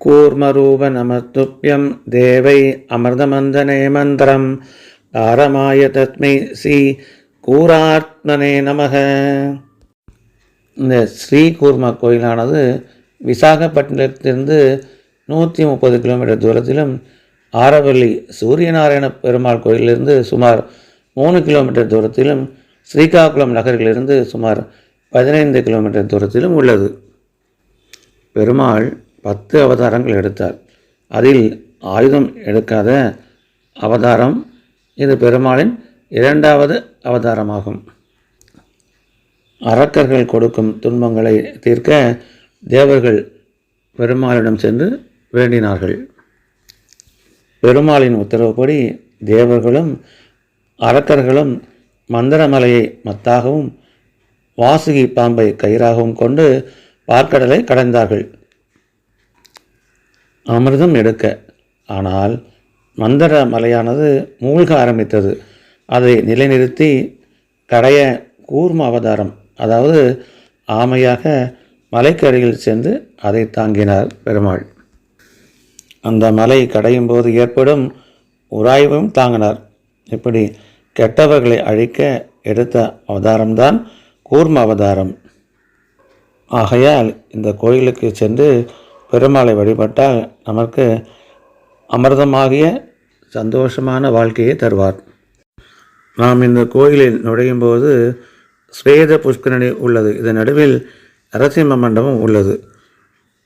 கூர்மரூபநமஸ்துப்யம் தேவை அமிர்தமந்தனே மந்திரம் பாரமாய தத்மை ஸ்ரீ கூராத்மனே நமக இந்த ஸ்ரீ கூர்மா கோயிலானது விசாகப்பட்டினத்திலிருந்து நூற்றி முப்பது கிலோமீட்டர் தூரத்திலும் ஆரவல்லி சூரியநாராயண பெருமாள் கோயிலிருந்து சுமார் மூணு கிலோமீட்டர் தூரத்திலும் ஸ்ரீகாகுளம் நகரிலிருந்து சுமார் பதினைந்து கிலோமீட்டர் தூரத்திலும் உள்ளது. பெருமாள் பத்து அவதாரங்கள் எடுத்தார். அதில் ஆயுதம் எடுக்காத அவதாரம் இது பெருமாளின் இரண்டாவது அவதாரமாகும். அரக்கர்கள் கொடுக்கும் துன்பங்களை தீர்க்க தேவர்கள் பெருமாளிடம் சென்று வேண்டினார்கள். பெருமாளின் உத்தரவுப்படி தேவர்களும் அரக்கர்களும் மந்திரமலையை மத்தாகவும் வாசுகி பாம்பை கயிறாகவும் கொண்டு பார்க்கடலை கடைந்தார்கள். அமிர்தம் எடுக்க. ஆனால் மந்தர மலையானது மூழ்க ஆரம்பித்தது. அதை நிலைநிறுத்தி கடைய கூர்ம அவதாரம் அதாவது ஆமையாக மலைக்கு அருகில் சென்று அதை தாங்கினார் பெருமாள். அந்த மலை கடையும் போது ஏற்படும் உராய்வும் தாங்கினார். இப்படி கெட்டவர்களை அழிக்க எடுத்த அவதாரம்தான் கூர்ம அவதாரம். ஆகையால் இந்த கோயிலுக்கு சென்று பெருமாளை வழிபட்டால் நமக்கு அமிர்தமாகிய சந்தோஷமான வாழ்க்கையை தருவார். நாம் இந்த கோயிலில் நுழையும் போது ஸ்வேத புஷ்கரணி உள்ளது. இதன் நடுவில் நரசிம்ம மண்டபம் உள்ளது.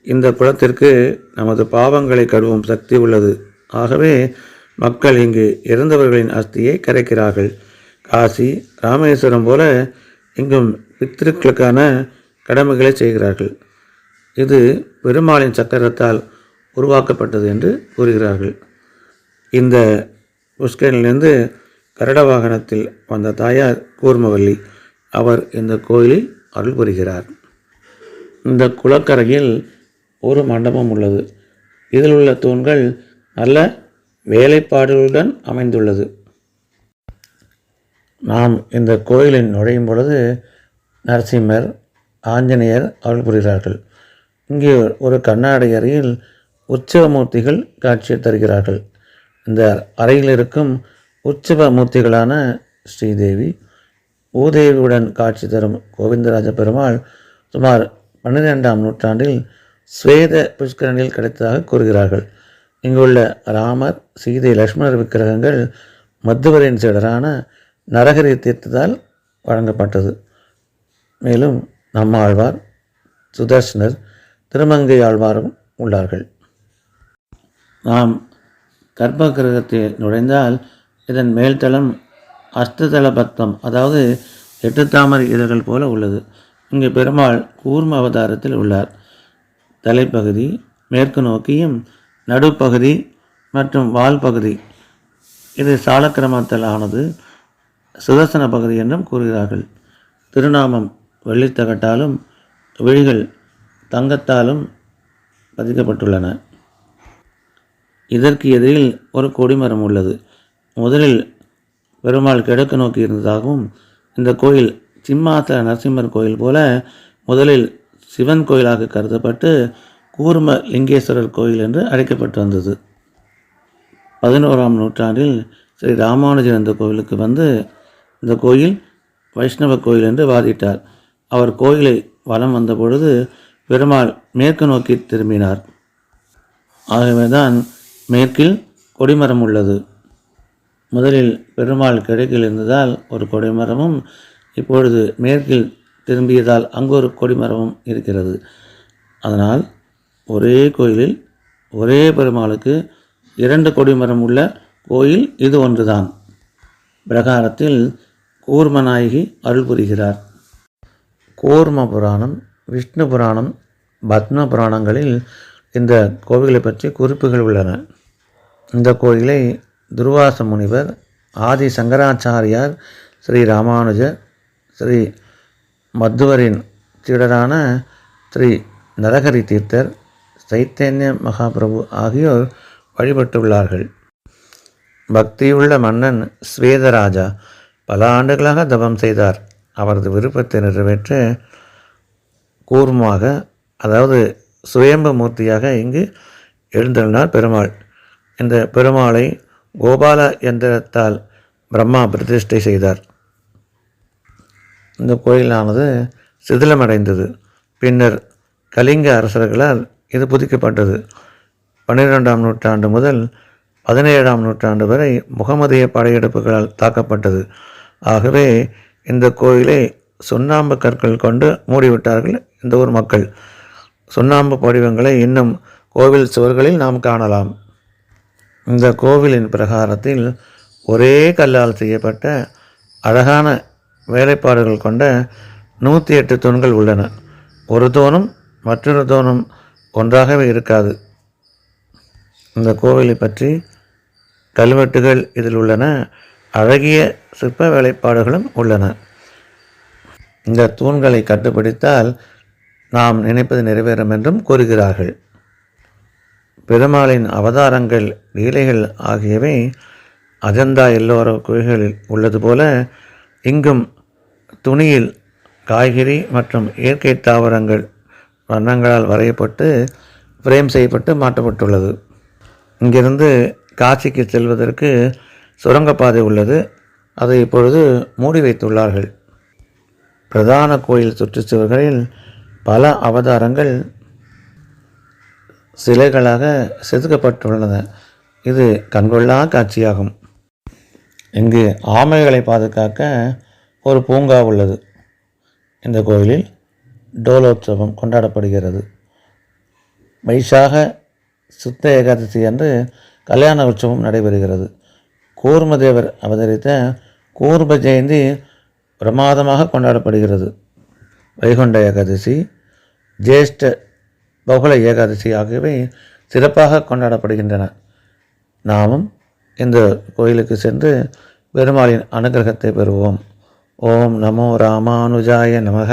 இந்த குளத்திற்கு நமது பாவங்களை கழுவும் சக்தி உள்ளது. ஆகவே மக்கள் இங்கு இறந்தவர்களின் அஸ்தியை கரைக்கிறார்கள். காசி ராமேஸ்வரம் போல இங்கும் பித்திருக்களுக்கான கடமைகளை செய்கிறார்கள். இது பெருமாளின் சக்கரத்தால் உருவாக்கப்பட்டது என்று கூறுகிறார்கள். இந்த புஷ்கரிலிருந்து கரட வாகனத்தில் வந்த தாயார் கூர்மவல்லி அவர் இந்த கோயிலில் அருள் புரிகிறார். இந்த குளக்கரையில் ஒரு மண்டபம் உள்ளது. இதில் உள்ள தூண்கள் நல்ல வேலைப்பாடுகளுடன் அமைந்துள்ளது. நாம் இந்த கோயிலில் நுழையும் பொழுது நரசிம்மர் ஆஞ்சநேயர் அருள் புரிகிறார்கள். இங்கே ஒரு கண்ணாடி அறையில் உற்சவ மூர்த்திகள் காட்சி தருகிறார்கள். இந்த அறையில் இருக்கும் உற்சவ மூர்த்திகளான ஸ்ரீதேவி பூதேவியுடன் காட்சி தரும் கோவிந்தராஜ பெருமாள் சுமார் பன்னிரெண்டாம் நூற்றாண்டில் ஸ்வேத புஷ்கரனில் கிடைத்ததாக கூறுகிறார்கள். இங்குள்ள ராமர் சீதை லக்ஷ்மணர் விக்கிரகங்கள் மத்துவரின் சீடரான நரகரி தீர்த்தத்தால் வழங்கப்பட்டது. மேலும் நம்மாழ்வார் சுதர்ஷனர் திருமங்கை ஆழ்வாரும் உள்ளார்கள். நாம் கர்ப்ப கிரகத்தில் நுழைந்தால் இதன் மேல்தளம் அஸ்ததள பக்தம் அதாவது எட்டு தாமரை இதழ்கள் போல உள்ளது. இங்கு பெருமாள் கூர்ம அவதாரத்தில் உள்ளார். தலைப்பகுதி மேற்கு நோக்கியும் நடுப்பகுதி மற்றும் வால் பகுதி. இது சாலக்கிரமத்தில் ஆனது சுதர்சன பகுதி என்றும் கூறுகிறார்கள். திருநாமம் வெள்ளித்தகட்டாலும் விழிகள் தங்கத்தாலும் பதிக்கப்பட்டுள்ளன. இதற்கு எதிரில் ஒரு கொடிமரம் உள்ளது. முதலில் பெருமாள் கிழக்கு நோக்கி இருந்ததாகவும் இந்த கோயில் சிம்மாசன நரசிம்மர் கோயில் போல முதலில் சிவன் கோயிலாக கருதப்பட்டு கூர்ம லிங்கேஸ்வரர் கோயில் என்று அழைக்கப்பட்டு வந்தது. பதினோராம் நூற்றாண்டில் ஸ்ரீ ராமானுஜர் இந்த கோயிலுக்கு வந்து இந்த கோயில் வைஷ்ணவ கோயில் என்று வாதிட்டார். அவர் கோயிலை வலம் வந்த பொழுது பெருமாள் மேற்கு நோக்கி திரும்பினார். ஆகவேதான் மேற்கில் கொடிமரம் உள்ளது. முதலில் பெருமாள் கிழக்கில் இருந்ததால் ஒரு கொடிமரமும் இப்பொழுது மேற்கில் திரும்பியதால் அங்கு ஒரு கொடிமரமும் இருக்கிறது. அதனால் ஒரே கோயிலில் ஒரே பெருமாளுக்கு இரண்டு கொடிமரம் உள்ள கோயில் இது ஒன்றுதான். பிரகாரத்தில் கூர்மநாயகி அருள் புரிகிறார். கூர்ம புராணம் விஷ்ணு புராணம் பத்ம புராணங்களில் இந்த கோவிலை பற்றி குறிப்புகள் உள்ளன. இந்த கோயிலை துர்வாச முனிவர் ஆதி சங்கராச்சாரியார் ஸ்ரீ ராமானுஜர் ஸ்ரீ மத்துவரின் சீடரான ஸ்ரீ நரகரி தீர்த்தர் சைத்தன்ய மகாபிரபு ஆகியோர் வழிபட்டுள்ளார்கள். பக்தியுள்ள மன்னன் ஸ்வேதராஜா பல ஆண்டுகளாக தபம் செய்தார். அவரது விருப்பத்தை நிறைவேற்ற கூர்மாக அதாவது சுயம்பு மூர்த்தியாக இங்கு எழுந்தருளினார் பெருமாள். இந்த பெருமாளை கோபால எந்திரத்தால் பிரம்மா பிரதிஷ்டை செய்தார். இந்த கோயிலானது சிதிலமடைந்தது. பின்னர் கலிங்க அரசர்களால் இது புதுக்கப்பட்டது பன்னிரெண்டாம் நூற்றாண்டு முதல் பதினேழாம் நூற்றாண்டு வரை முகமதிய படையெடுப்புகளால் தாக்கப்பட்டது. ஆகவே இந்த கோயிலை சுண்ணாம்பு கற்கள் கொண்டு மூடிவிட்டார்கள் இந்த ஊர் மக்கள். சுண்ணாம்பு படிவங்களை இன்னும் கோவில் சுவர்களில் நாம் காணலாம். இந்த கோவிலின் பிரகாரத்தில் ஒரே கல்லால் செய்யப்பட்ட அழகான வேலைப்பாடுகள் கொண்ட நூற்றி எட்டு தூண்கள் உள்ளன. ஒரு தூணும் மற்றொரு தூணும் ஒன்றாகவே இருக்காது. இந்த கோவிலை பற்றி கல்வெட்டுகள் இதில் உள்ளன. அழகிய சிற்ப வேலைப்பாடுகளும் உள்ளன. இந்த தூண்களை கட்டுப்பிடித்தால் நாம் நினைப்பது நிறைவேறும் என்றும் கூறுகிறார்கள். பெருமாளின் அவதாரங்கள் லீலைகள் ஆகியவை அஜந்தா எல்லோர கோயில்களில் உள்ளது போல இங்கும் துணியில் காய்கறி மற்றும் இயற்கை தாவரங்கள் வண்ணங்களால் வரையப்பட்டு ஃப்ரேம் செய்யப்பட்டு மாற்றப்பட்டுள்ளது. இங்கிருந்து காட்சிக்கு செல்வதற்கு சுரங்கப்பாதை உள்ளது. அதை இப்பொழுது மூடி வைத்துள்ளார்கள். பிரதான கோயில் சுற்றுச்சுவர்களில் பல அவதாரங்கள் சிலைகளாக செதுக்கப்பட்டுள்ளன. இது கண்கொள்ளா காட்சியாகும். இங்கு ஆமைகளை பாதுகாக்க ஒரு பூங்கா உள்ளது. இந்த கோயிலில் டோலோத்சவம் கொண்டாடப்படுகிறது. வைசாக சுத்த ஏகாதசி அன்று கல்யாண உற்சவம் நடைபெறுகிறது. கூர்மதேவர் அவதரித்த கூர்ம ஜெயந்தி பிரமாதமாக கொண்டாடப்படுகிறது. வைகுண்ட ஏகாதசி ஜேஷ்ட பகுல ஏகாதசி ஆகியவை சிறப்பாக கொண்டாடப்படுகின்றன. நாமும் இந்த கோயிலுக்கு சென்று பெருமாளின் அனுகிரகத்தை பெறுவோம். ஓம் நமோ ராமானுஜாய நமக.